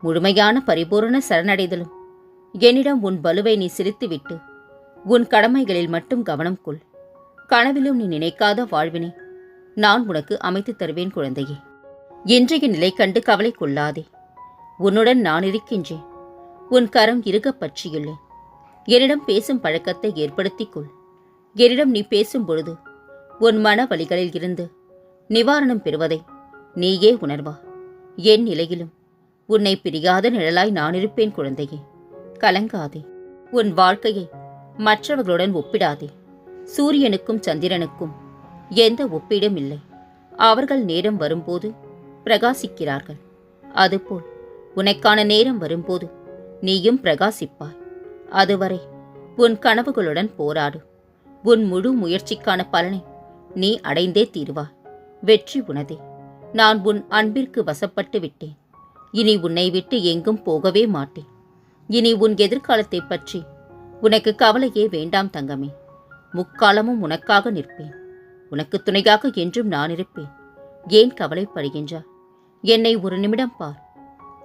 முழுமையான பரிபூரண சரணடைதலும். என்னிடம் உன் பலுவை நீ சிரித்துவிட்டு உன் கடமைகளில் மட்டும் கவனம் கொள். கனவிலும் நீ நினைக்காத வாழ்வினை நான் உனக்கு அமைத்துத் தருவேன் குழந்தையே. இன்றைய நிலை கண்டு கவலை கொள்ளாதே. உன்னுடன் நான் இருக்கின்றேன். உன் கரம் இறுகப் பற்றியுள்ளேன் என்னிடம் பேசும் பழக்கத்தை ஏற்படுத்திக் கொள். என்னிடம் நீ பேசும் பொழுது உன் மன வழிகளில் இருந்து நிவாரணம் பெறுவதை நீயே உணர்வா. என் நிலையிலும் உன்னை பிரியாத நிழலாய் நான் இருப்பேன் குழந்தையே. கலங்காதே. உன் வாழ்க்கையை மற்றவர்களுடன் ஒப்பிடாதே. சூரியனுக்கும் சந்திரனுக்கும் எந்த ஒப்பீடும் இல்லை. அவர்கள் நேரம் வரும்போது பிரகாசிக்கிறார்கள். அதுபோல் உனக்கான நேரம் வரும்போது நீயும் பிரகாசிப்பாய். அதுவரை உன் கனவுகளுடன் போராடு. உன் முழு முயற்சிக்கான பலனை நீ அடைந்தே தீருவாய். வெற்றி உனதே. நான் உன் அன்பிற்கு வசப்பட்டு விட்டேன். இனி உன்னை விட்டு எங்கும் போகவே மாட்டேன். இனி உன் எதிர்காலத்தைப் பற்றி உனக்கு கவலையே வேண்டாம் தங்கமே. முக்காலமும் உனக்காக நிற்பேன். உனக்கு துணையாக என்றும் நான் இருப்பேன். ஏன் கவலைப்படுகின்றா என்னை ஒரு நிமிடம் பார்.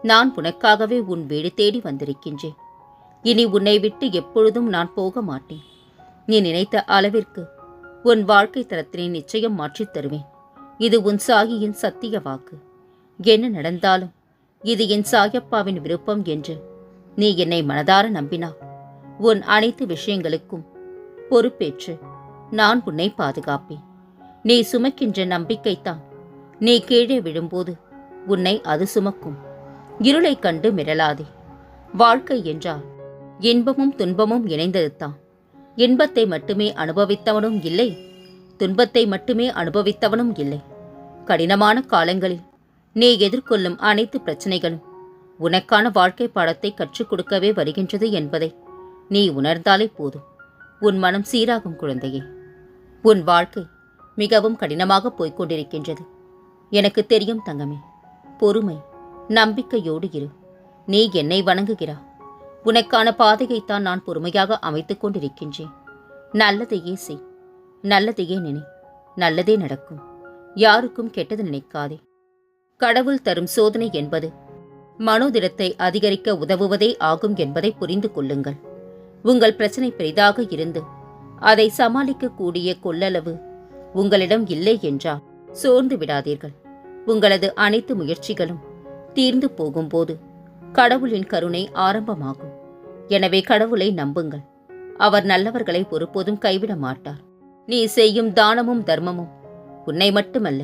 நான் உனக்காகவே உன் வீடு தேடி வந்திருக்கின்றேன். இனி உன்னை விட்டு எப்பொழுதும் நான் போக மாட்டேன். நீ நினைத்த அளவிற்கு உன் வாழ்க்கை தரத்தினை நிச்சயம் மாற்றித் தருவேன். இது உன் சாகியின் சத்திய வாக்கு. என்ன நடந்தாலும் இது என் சாயப்பாவின் விருப்பம் என்று. நீ என்னை மனதார நம்பினாய் உன் அனைத்து விஷயங்களுக்கும் பொறுப்பேற்று நான் உன்னை பாதுகாப்பேன். நீ சுமக்கின்ற நம்பிக்கைத்தான் நீ கீழே விழும்போது உன்னை அது சுமக்கும். இருளைக் கண்டு மிரளாதே. வாழ்க்கை என்றால் இன்பமும் துன்பமும் இணைந்ததுதான். இன்பத்தை மட்டுமே அனுபவித்தவனும் இல்லை துன்பத்தை மட்டுமே அனுபவித்தவனும் இல்லை. கடினமான காலங்களில் நீ எதிர்கொள்ளும் அனைத்து பிரச்சனைகளும் உனக்கான வாழ்க்கை பாடத்தை கற்றுக் கொடுக்கவே வருகின்றது என்பதை நீ உணர்ந்தாலே போதும். உன் மனம் சீராகும் குழந்தையே. உன் வாழ்க்கை மிகவும் கடினமாக போய்கொண்டிருக்கின்றது எனக்கு தெரியும் தங்கமே. பொறுமை நம்பிக்கையோடு இரு. நீ என்னை வணங்குகிறா. உனக்கான பாதையைத்தான் நான் பொறுமையாக அமைத்துக் கொண்டிருக்கின்றேன். நல்லதையே செய். நல்லதையே நினை. நல்லதே நடக்கும். யாருக்கும் கெட்டது நினைக்காதே. கடவுள் தரும் சோதனை என்பது மனோதிடத்தை அதிகரிக்க உதவுவதே ஆகும் என்பதை புரிந்து கொள்ளுங்கள். உங்கள் பிரச்சனை பெரிதாக இருந்து அதை சமாளிக்கக்கூடிய கொள்ளளவு உங்களிடம் இல்லை என்றால் சோர்ந்து விடாதீர்கள். உங்களது அனைத்து முயற்சிகளும் தீர்ந்து போகும்போது கடவுளின் கருணை ஆரம்பமாகும். எனவே கடவுளை நம்புங்கள். அவர் நல்லவர்களை ஒருபோதும் கைவிட மாட்டார். நீ செய்யும் தானமும் தர்மமும் உன்னை மட்டுமல்ல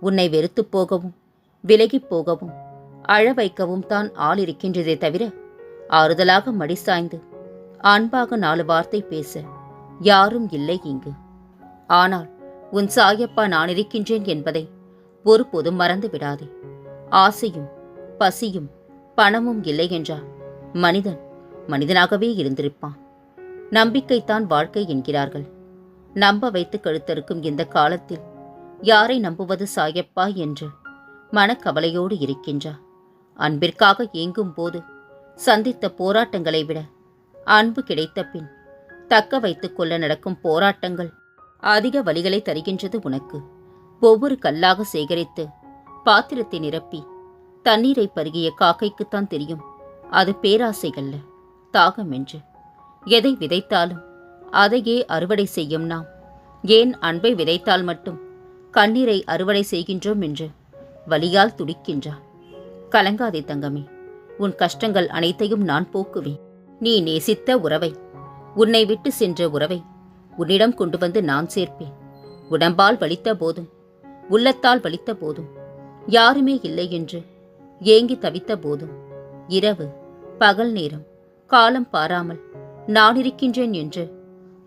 உன்னை வெறுத்துப் போகவும் விலகிப் போகவும் அழ வைக்கவும் தான் ஆள் இருக்கின்றதே தவிர ஆறுதலாக மடி சாய்ந்து அன்பாக நாலு வார்த்தை பேச யாரும் இல்லை இங்கு. ஆனால் உன் சாயப்பா நான் இருக்கின்றேன் என்பதை ஒருபோதும் மறந்து விடாதே. ஆசையும் பசியும் பணமும் இல்லை என்றால் மனிதன் மனிதனாகவே இருந்திருப்பான். நம்பிக்கைத்தான் வாழ்க்கை என்கிறார்கள். நம்ப வைத்து கழுத்தறுக்கும் இந்த காலத்தில் யாரை நம்புவது சாயப்பா என்று மனக்கவலையோடு இருக்கின்றார் அன்பிற்காக ஏங்கும் போது சந்தித்த போராட்டங்களை விட அன்பு கிடைத்த பின் தக்க வைத்துக் கொள்ள நடக்கும் போராட்டங்கள் அதிக வழிகளை தருகின்றது உனக்கு. ஒவ்வொரு கல்லாக சேகரித்து பாத்திரத்தை நிரப்பி தண்ணீரை பருகிய காக்கைக்குத்தான் தெரியும். அது பேராசைகள்ல தாகம் என்று. எதை விதைத்தாலும் அதையே அறுவடை செய்யும் நாம். ஏன் அன்பை விதைத்தால் மட்டும் கண்ணீரை அறுவடை செய்கின்றோம் என்று வலியால் துடிக்கின்றார். கலங்காதே தங்கமே உன் கஷ்டங்கள் அனைத்தையும் நான் போக்குவேன். நீ நேசித்த உறவை உன்னை விட்டு சென்ற உறவை உன்னிடம் கொண்டு வந்து நான் சேர்ப்பேன். உடம்பால் வலித்த போதும் உள்ளத்தால் வலித்த போதும் யாருமே இல்லை என்று ஏங்கி தவித்த போதும். இரவு பகல் நேரம் காலம் பாராமல் நான் இருக்கின்றேன் என்று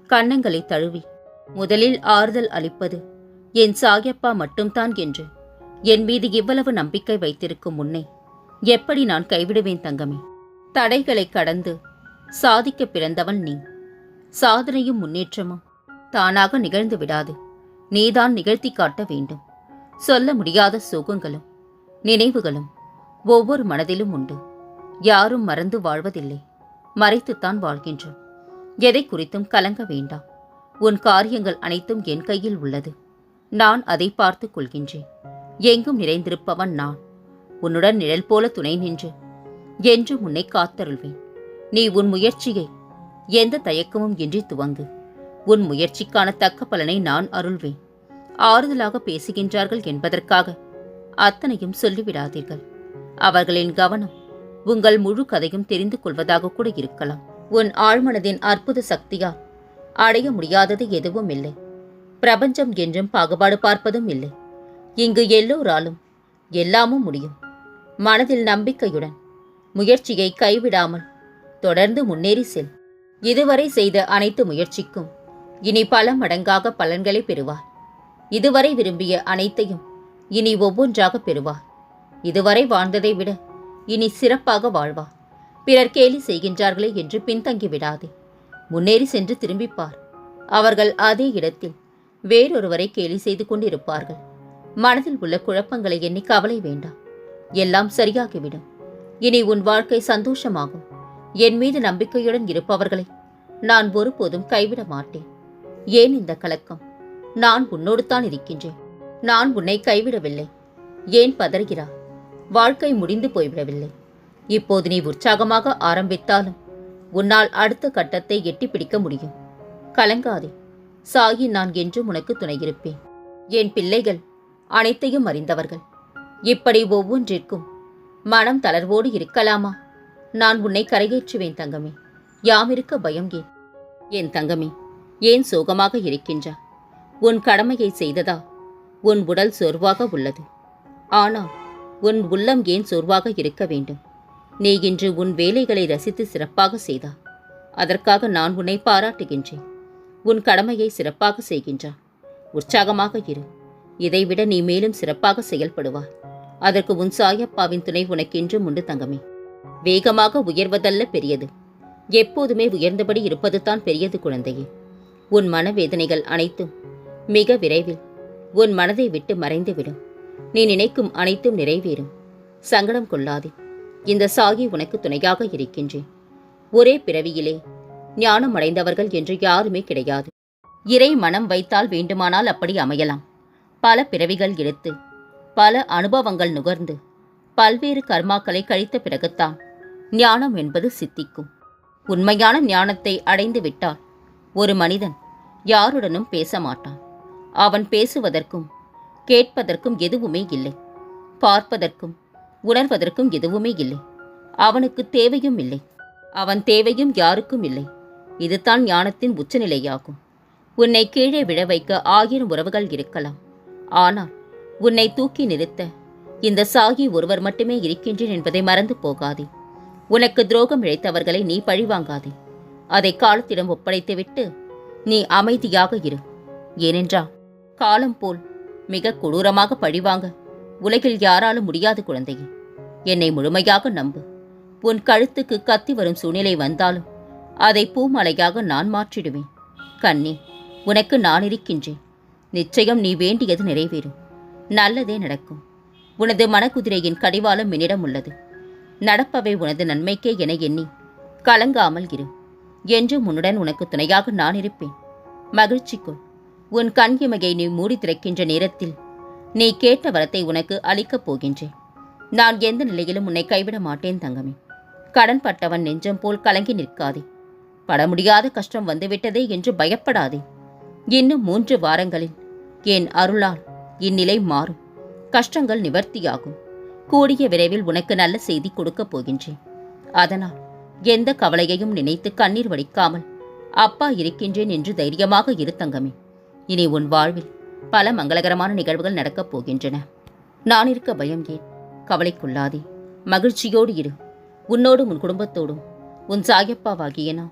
கன்னங்களை தழுவி முதலில் ஆறுதல் அளிப்பது என் சாயப்பா மட்டும்தான் என்று. என் மீது இவ்வளவு நம்பிக்கை வைத்திருக்கும் முன்னே எப்படி நான் கைவிடுவேன் தங்கமே? தடைகளை கடந்து சாதிக்க பிறந்தவன் நீ. சாதனையும் முன்னேற்றமும் தானாக நிகழ்ந்து விடாது. நீதான் நிகழ்த்தி காட்ட வேண்டும். சொல்ல முடியாத சோகங்களும் நினைவுகளும் ஒவ்வொரு மனதிலும் உண்டு. யாரும் மறந்து வாழ்வதில்லை. மறைத்துத்தான் வாழ்கின்றோம். எதை குறித்தும் கலங்க வேண்டாம். உன் காரியங்கள் அனைத்தும் என் கையில் உள்ளது. நான் அதை பார்த்துக் கொள்கின்றேன். எங்கும் நிறைந்திருப்பவன் நான். உன்னுடன் நிழல் போல துணை நின்று. என்று உன்னை காத்தருள்வேன். நீ உன் முயற்சியை எந்த தயக்கமும் இன்றி துவங்கு. உன் முயற்சிக்கான தக்க பலனை நான் அருள்வேன். ஆறுதலாக பேசுகின்றார்கள் என்பதற்காக அத்தனையும் சொல்லிவிடாதீர்கள். அவர்களின் கவனம் உங்கள் முழு கதையும் தெரிந்து கொள்வதாக கூட இருக்கலாம். உன் ஆழ்மனதின் அற்புத சக்தியால் அடைய முடியாதது எதுவும் இல்லை. பிரபஞ்சம் என்றும் பாகுபாடு பார்ப்பதும் இல்லை. இங்கு எல்லோராலும் எல்லாமும் முடியும். மனதில் நம்பிக்கையுடன் முயற்சியை கைவிடாமல் தொடர்ந்து முன்னேறி செல். இதுவரை செய்த அனைத்து முயற்சிக்கும் இனி பல மடங்காக பலன்களை பெறுவார். இதுவரை விரும்பிய அனைத்தையும் இனி ஒவ்வொன்றாக பெறுவார். இதுவரை வாழ்ந்ததை விட இனி சிறப்பாக வாழ்வார். பிறர் கேலி செய்கின்றார்களே என்று பின்தங்கி விடாதே. முன்னேறி சென்று திரும்பிப்பார். அவர்கள் அதே இடத்தில் வேறொருவரை கேலி செய்து கொண்டிருப்பார்கள். மனதில் உள்ள குழப்பங்களை எண்ணி கவலை வேண்டாம். எல்லாம் சரியாகிவிடும். இனி உன் வாழ்க்கை சந்தோஷமாகும். என் மீது நம்பிக்கையுடன் இருப்பவர்களை நான் ஒருபோதும் கைவிட மாட்டேன். ஏன் இந்த கலக்கம்? நான் உன்னோடு தான் இருக்கின்றேன். நான் உன்னை கைவிடவில்லை. ஏன் பதறுகிறாய்? வாழ்க்கை முடிந்து போய்விடவில்லை. இப்போது நீ உற்சாகமாக ஆரம்பித்தாலும் உன்னால் அடுத்த கட்டத்தை எட்டி பிடிக்க முடியும். கலங்காதே. சாகி நான் என்றும் உனக்கு துணையிருப்பேன். என் பிள்ளைகள் அனைத்தையும் அறிந்தவர்கள். இப்படி ஒவ்வொன்றிற்கும் மனம் தளர்வோடு இருக்கலாமா? நான் உன்னை கரையேற்றுவேன் தங்கமே. யாமிருக்க பயம் ஏன்? என் தங்கமே ஏன் சோகமாக இருக்கின்றா? உன் கடமையை செய்ததா? உன் உடல் சோர்வாக உள்ளது. ஆனால் உன் உள்ளம் ஏன் சோர்வாக இருக்க வேண்டும்? நீ இன்று உன் வேலைகளை ரசித்து சிறப்பாக செய்தா? அதற்காக நான் உன்னை பாராட்டுகின்றேன். உன் கடமையை சிறப்பாக செய்கின்றா உற்சாகமாக இரு. இதைவிட நீ மேலும் சிறப்பாக செயல்படுவார் அதற்கு உன் சாயப்பாவின் துணை உனக்கென்றும் உண்டு தங்கமே. வேகமாக உயர்வதல்ல பெரியது. எப்போதுமே உயர்ந்தபடி இருப்பது தான் பெரியது குழந்தையே. உன் மனவேதனைகள் அனைத்தும் மிக விரைவில் உன் மனதை விட்டு மறைந்துவிடும். நீ நினைக்கும் அனைத்தும் நிறைவேறும். சங்கடம் கொள்ளாதே. இந்த சாகி உனக்கு துணையாக இருக்கின்றேன். ஒரே பிறவியிலே ஞானம் அடைந்தவர்கள் என்று யாருமே கிடையாது. இறை மனம் வைத்தால் வேண்டுமானால் அப்படி அமையலாம். பல பிறவிகள் எடுத்து பல அனுபவங்கள் நுகர்ந்து பல்வேறு கர்மாக்களை கழித்த பிறகுத்தான் ஞானம் என்பது சித்திக்கும். உண்மையான ஞானத்தை அடைந்து விட்டால் ஒரு மனிதன் யாருடனும் பேச மாட்டான். அவன் பேசுவதற்கும் கேட்பதற்கும் எதுவுமே இல்லை. பார்ப்பதற்கும் உணர்வதற்கும் எதுவுமே இல்லை. அவனுக்கு தேவையும் இல்லை. அவன் தேவையும் யாருக்கும் இல்லை. இதுதான் ஞானத்தின் உச்சநிலையாகும். உன்னை கீழே விழ வைக்க ஆயிரம் உறவுகள் இருக்கலாம். ஆனால் உன்னை தூக்கி நிறுத்த இந்த சாகி ஒருவர் மட்டுமே இருக்கின்றேன் என்பதை மறந்து போகாதே. உனக்கு துரோகம் இழைத்தவர்களை நீ பழிவாங்காதே. அதை காலத்திடம் ஒப்படைத்துவிட்டு நீ அமைதியாக இரு. ஏனென்றால் காலம் போல் மிக கொடூரமாக பழிவாங்க உலகில் யாராலும் முடியாது குழந்தையே. என்னை முழுமையாக நம்பு. உன் கழுத்துக்கு கத்தி வரும் சூழ்நிலை வந்தாலும் அதை பூமலையாக நான் மாற்றிடுவேன். கண்ணி உனக்கு நான் இருக்கின்றேன் நிச்சயம் நீ வேண்டியது நிறைவேறும். நல்லதே நடக்கும். உனது மனக்குதிரையின் கடிவாளம் என்னிடம் உள்ளது. நடப்பவை உனது நன்மைக்கே என எண்ணி கலங்காமல் இரு. என்று உன்னுடன் உனக்கு துணையாக நான் இருப்பேன். மகிழ்ச்சிக்குள் உன் கண் இமையை நீ மூடி திறக்கின்ற நேரத்தில் நீ கேட்ட வரத்தை உனக்கு அளிக்கப் போகின்றேன். நான் எந்த நிலையிலும் உன்னை கைவிட மாட்டேன் தங்கமே. கடன்பட்டவன் நெஞ்சம் போல் கலங்கி நிற்காதே. பட முடியாத கஷ்டம் வந்துவிட்டதே என்று பயப்படாதே. இன்னும் மூன்று வாரங்களில் என் அருளால் இந்நிலை மாறும். கஷ்டங்கள் நிவர்த்தியாகும். கூடிய விரைவில் உனக்கு நல்ல செய்தி கொடுக்கப் போகின்றேன். அதனால் எந்த கவலையையும் நினைத்து கண்ணீர் வடிக்காமல் அப்பா இருக்கின்றேன் என்று தைரியமாக இரு தங்கமே. இனி உன் வாழ்வில் பல மங்களகரமான நிகழ்வுகள் நடக்கப் போகின்றன. நான் இருக்க பயம் ஏன்? கவலைக்குள்ளாதே. மகிழ்ச்சியோடு இரு. உன்னோடும் உன் குடும்பத்தோடும் உன் சாயப்பாவாகிய நான்